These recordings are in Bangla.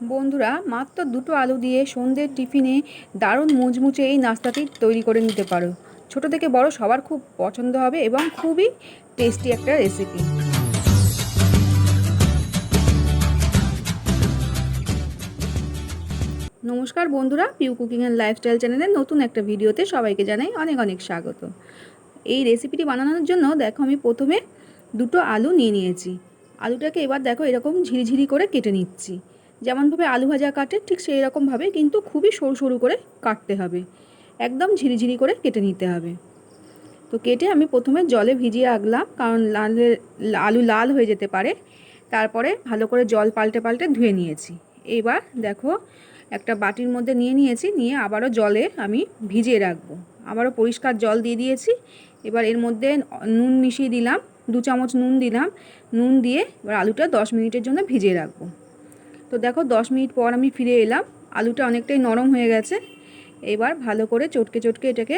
বন্ধুরা, মাত্র দুটো আলু দিয়ে সন্ধ্যের টিফিনে দারুণ মুচমুচে এই নাস্তাটি তৈরি করে নিতে পারো। ছোট থেকে বড় সবার খুব পছন্দ হবে এবং খুবই টেস্টি একটা রেসিপি নমস্কার বন্ধুরা পিউ কুকিং অ্যান্ড লাইফস্টাইল চ্যানেলের নতুন একটা ভিডিওতে সবাইকে জানাই অনেক অনেক স্বাগত। এই রেসিপিটি বানানোর জন্য দেখো, আমি প্রথমে দুটো আলু নিয়ে নিয়েছি। আলুটাকে এবার দেখো এরকম ঝিরিঝিরি করে কেটে নিচ্ছি। যেমনভাবে আলু ভাজা কাটে, ঠিক সেই রকমভাবে কিন্তু খুবই সরু সরু করে কাটতে হবে। একদম ঝিরিঝিরি করে কেটে নিতে হবে। তো কেটে আমি প্রথমে জলে ভিজিয়ে রাখলাম, কারণ লালে, আলু লাল হয়ে যেতে পারে। তারপরে ভালো করে জল পাল্টে পাল্টে ধুয়ে নিয়েছি। এবার দেখো, একটা বাটির মধ্যে নিয়ে নিয়েছি, নিয়ে আবারও জলে আমি ভিজিয়ে রাখব। আবারও পরিষ্কার জল দিয়ে দিয়েছি। এবার এর মধ্যে নুন মিশিয়ে দিলাম, দু চামচ নুন দিলাম। নুন দিয়ে এবার আলুটা দশ মিনিটের জন্য ভিজিয়ে রাখব। তো দেখো দশ মিনিট পর আমি ফিরে এলাম। আলুটা অনেকটাই নরম হয়ে গেছে। এবার ভালো করে চটকে চটকে এটাকে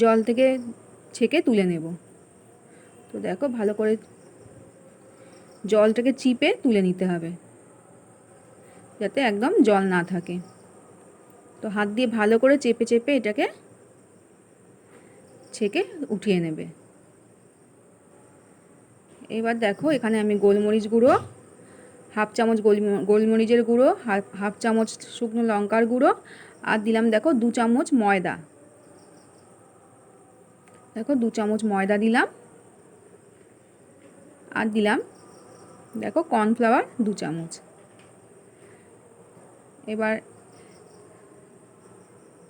জল থেকে ছেঁকে তুলে নেব। তো দেখো ভালো করে জলটাকে চিপে তুলে নিতে হবে। যাতে একদম জল না থাকে। তো হাত দিয়ে ভালো করে চেপে চেপে এটাকে ছেঁকে উঠিয়ে নেবে। এবার দেখো এখানে আমি গোলমরিচ গুঁড়ো হাফ চামচ গোলমরিচের গুঁড়ো হাফ চামচ শুকনো লঙ্কার গুঁড়ো আর দিলাম দেখো দু চামচ ময়দা। দেখো দু চামচ ময়দা দিলাম। আর দিলাম দেখো কর্নফ্লাওয়ার দু চামচ। এবার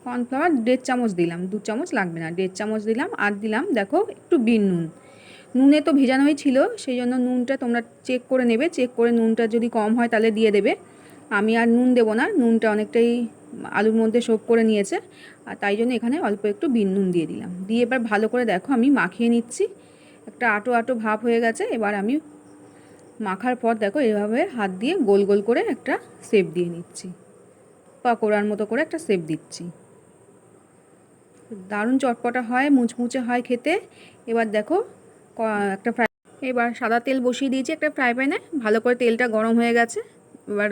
কর্নফ্লাওয়ার দেড় চামচ দিলাম, দু চামচ লাগবে না, দেড় চামচ দিলাম। আর দিলাম দেখো একটু বিন নুন। নুনে তো ভেজানোই ছিল, সেই জন্য নুনটা তোমরা চেক করে নেবে চেক করে নুনটা যদি কম হয় তাহলে দিয়ে দেবে। আমি আর নুন দেবো না, নুনটা অনেকটাই আলুর মধ্যে শোক করে নিয়েছে, আর তাই জন্য এখানে অল্প একটু বিন নুন দিয়ে দিলাম। দিয়ে এবার ভালো করে দেখো, আমি মাখিয়ে নিচ্ছি, একটা আটো আটো ভাব হয়ে গেছে, এবার আমি মাখার পর দেখো, এভাবে হাত দিয়ে গোল গোল করে একটা সেপ দিয়ে নিচ্ছি। পাকোড়ার মতো করে একটা সেপ দিচ্ছি। দারুণ চটপটা হয়, মুচমুচে হয় খেতে। এবার দেখো একটা ফ্রাই এবার সাদা তেল বসিয়ে দিয়েছি একটা ফ্রাই প্যানে ভালো করে তেলটা গরম হয়ে গেছে। এবার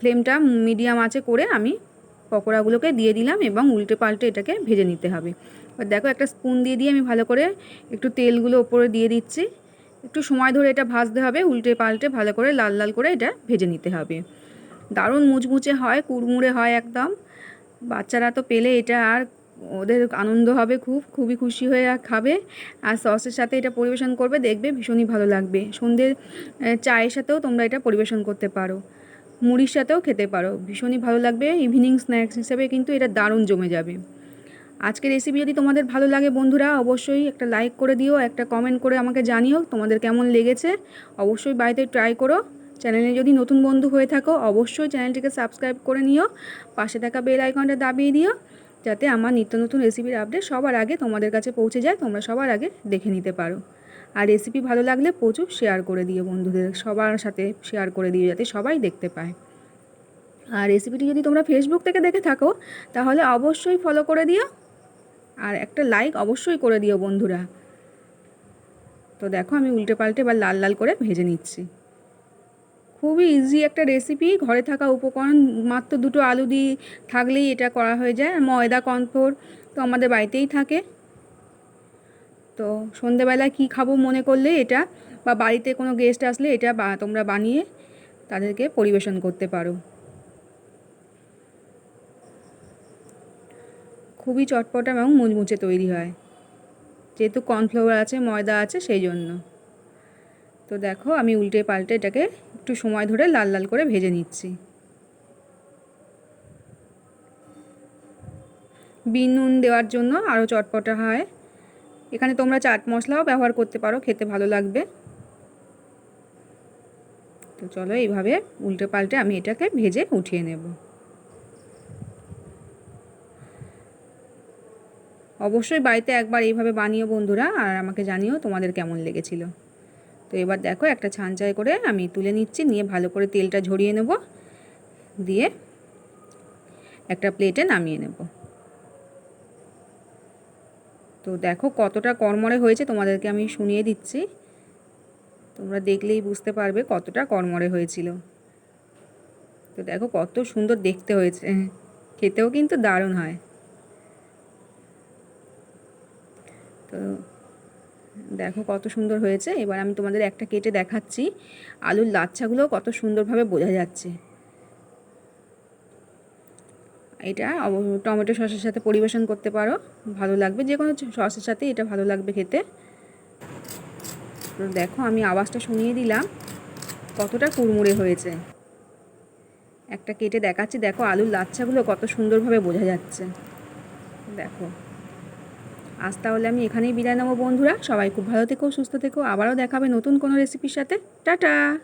ফ্লেমটা মিডিয়াম আছে করে আমি পকোড়াগুলোকে দিয়ে দিলাম এবং উল্টে পাল্টে এটাকে ভেজে নিতে হবে। এবার দেখো একটা স্পুন দিয়ে দিয়ে আমি ভালো করে একটু তেলগুলো ওপরে দিয়ে দিচ্ছি। একটু সময় ধরে এটা ভাজতে হবে উল্টে পাল্টে ভালো করে লাল লাল করে এটা ভেজে নিতে হবে। দারুণ মুচমুচে হয়, কুড়মুড়ে হয় একদম। বাচ্চারা তো পেলে এটা আর ওদের আনন্দ হবে খুব, খুবই খুশি হয়ে খাবে। আর সসের সাথে এটা পরিবেশন করবে, দেখবে ভীষণই ভালো লাগবে। সন্ধ্যের চায়ের সাথেও তোমরা এটা পরিবেশন করতে পারো। মুড়ির সাথেও খেতে পারো। ভীষণই ভালো লাগবে। ইভিনিং স্ন্যাক্স হিসেবে কিন্তু এটা দারুণ জমে যাবে। আজকের রেসিপি যদি তোমাদের ভালো লাগে বন্ধুরা, অবশ্যই একটা লাইক করে দিও, একটা কমেন্ট করে আমাকে জানিও তোমাদের কেমন লেগেছে। অবশ্যই বাড়িতে ট্রাই করো। চ্যানেলে যদি নতুন বন্ধু হয়ে থাকো, অবশ্যই চ্যানেলটিকে সাবস্ক্রাইব করে নিও। পাশে থাকা বেল আইকনটা দাবিয়ে দিও। যাতে আমার নিত্য নতুন রেসিপির আপডেট সবার আগে তোমাদের কাছে পৌঁছে যায়, তোমরা সবার আগে দেখে নিতে পারো। আর রেসিপি ভালো লাগলে প্রচুর শেয়ার করে দিও বন্ধুদের, সবার সাথে শেয়ার করে দিও যাতে সবাই দেখতে পায়। আর রেসিপিটি যদি তোমরা ফেসবুক থেকে দেখে থাকো, তাহলে অবশ্যই ফলো করে দিও। আর একটা লাইক অবশ্যই করে দিও বন্ধুরা। তো দেখো আমি উল্টে পাল্টে বা লাল লাল করে ভেজে নিচ্ছি। খুবই ইজি একটা রেসিপি ঘরে থাকা উপকরণ, মাত্র দুটো আলু দিয়ে থাকলেই এটা করা হয়ে যায়। ময়দা কনফোর তো আমাদের বাড়িতেই থাকে। তো সন্ধেবেলায় কি খাব মনে করলে এটা বা বাড়িতে কোনো গেস্ট আসলে এটা তোমরা বানিয়ে তাদেরকে পরিবেশন করতে পারো। খুবই চটপটা এবং মুচমুচে তৈরি হয়। যেহেতু কর্নফ্লাওয়ার আছে, ময়দা আছে, সেই জন্য। তো দেখো আমি উল্টে পাল্টে এটাকে একটু সময় ধরে লাল লাল করে ভেজে নিচ্ছি। বিন নুন দেওয়ার জন্য আরও চটপটা হয়। এখানে তোমরা চাট মশলাও ব্যবহার করতে পারো, খেতে ভালো লাগবে। তো চলো এইভাবে উল্টে পাল্টে আমি এটাকে ভেজে উঠিয়ে নেব। অবশ্যই বাড়িতে একবার এইভাবে বানিও বন্ধুরা, আর আমাকে জানিও তোমাদের কেমন লেগেছিল। তো এবার দেখো একটা ছাঁচাই করে আমি তুলে নিচ্ছি, নিয়ে ভালো করে তেলটা ঝরিয়ে নেব, দিয়ে একটা প্লেটে নামিয়ে নেব। তো দেখো কতটা কর্মরে হয়েছে, তোমাদেরকে আমি শুনিয়ে দিচ্ছি। তোমরা দেখলেই বুঝতে পারবে কতটা কর্মরে হয়েছিল। তো দেখো কত সুন্দর দেখতে হয়েছে, খেতেও কিন্তু দারুণ হয়। তো দেখো কত সুন্দর হয়েছে। এবার আমি তোমাদের একটা কেটে দেখাচ্ছি। আলুর লাচ্ছাগুলো কত সুন্দরভাবে বোঝা যাচ্ছে। এটা টমেটো সসের সাথে পরিবেশন করতে পারো। ভালো লাগবে। যে কোনো সসের সাথে এটা ভালো লাগবে খেতে। দেখো আমি আওয়াজটা শুনিয়ে দিলাম। কতটা কুড়মুড়ে হয়েছে। একটা কেটে দেখাচ্ছি। দেখো আলুর লাচ্ছাগুলো কত সুন্দরভাবে বোঝা যাচ্ছে। দেখো। আজ তাহলে আমি এখানেই বিদায় নেব বন্ধুরা। সবাই খুব ভালো থেকো, সুস্থ থেকো। আবারও দেখাবে নতুন কোনো রেসিপির সাথে। টাটা!